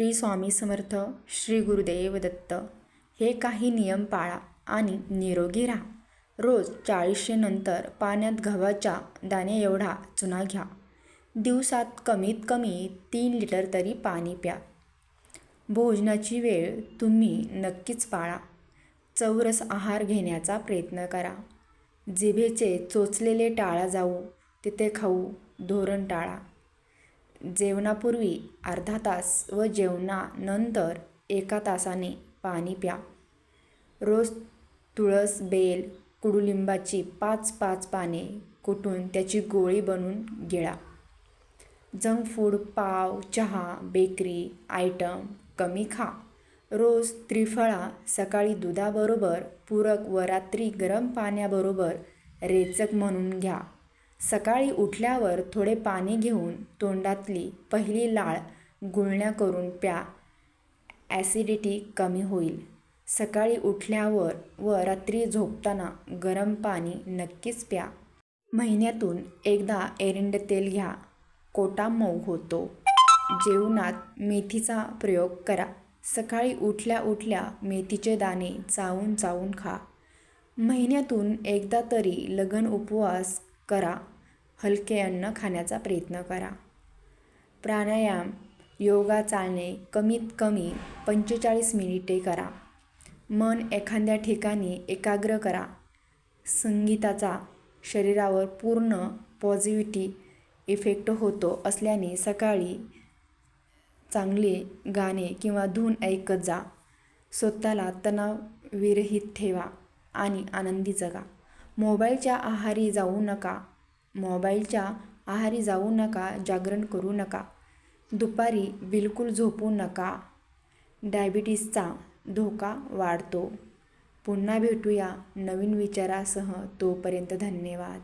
श्री स्वामी समर्थ श्री गुरुदेव दत्त हे काही नियम पाळा आणि निरोगी राहा. रोज चाळीसशे नंतर पाण्यात गव्हाच्या दाणे एवढा चुना घ्या. दिवसात कमीत कमी तीन लिटर तरी पाणी प्या. भोजनाची वेळ तुम्ही नक्कीच पाळा. चौरस आहार घेण्याचा प्रयत्न करा. जिभेचे चोचलेले टाळा जाऊ तिथे खाऊ धोरण टाळा. जेवणापूर्वी अर्धा तास व जेवणानंतर एका तासाने पाणी प्या. रोज तुळस बेल कडुलिंबाची पाच पाच पाने कुटून त्याची गोळी बनवून गिळा. जंक फूड पाव चहा बेकरी आयटम कमी खा. रोज त्रिफळा सकाळी दुधाबरोबर पूरक व रात्री गरम पाण्याबरोबर रेचक म्हणून घ्या. सकाळी उठल्यावर थोडे पाणी घेऊन तोंडातली पहिली लाळ गुळण्या करून प्या. ॲसिडिटी कमी होईल. सकाळी उठल्यावर व रात्री झोपताना गरम पाणी नक्कीच प्या. महिन्यातून एकदा एरंड तेल घ्या. कोटा मऊ होतो. जेवणात मेथीचा प्रयोग करा. सकाळी उठल्या उठल्या मेथीचे दाणे चावून चावून खा. महिन्यातून एकदा तरी लगन उपवास करा. हलके अन्न खाण्याचा प्रयत्न करा. प्राणायाम योगा चालणे कमीत कमी पंचेचाळीस मिनिटे करा. मन एखाद्या ठिकाणी एकाग्र करा. संगीताचा शरीरावर पूर्ण पॉझिटिव्हिटी इफेक्ट होतो असल्याने सकाळी चांगले गाणे किंवा धून ऐकत जा. स्वतःला तणावविरहित ठेवा आणि आनंदी जगा. मोबाईलच्या आहारी जाऊ नका. मोबाईलच्या आहारी जाऊ नका जागरण करू नका. दुपारी बिलकुल झोपू नका. डायबिटीसचा धोका वाढतो. पुन्हा भेटूया नवीन विचारासह. तोपर्यंत धन्यवाद.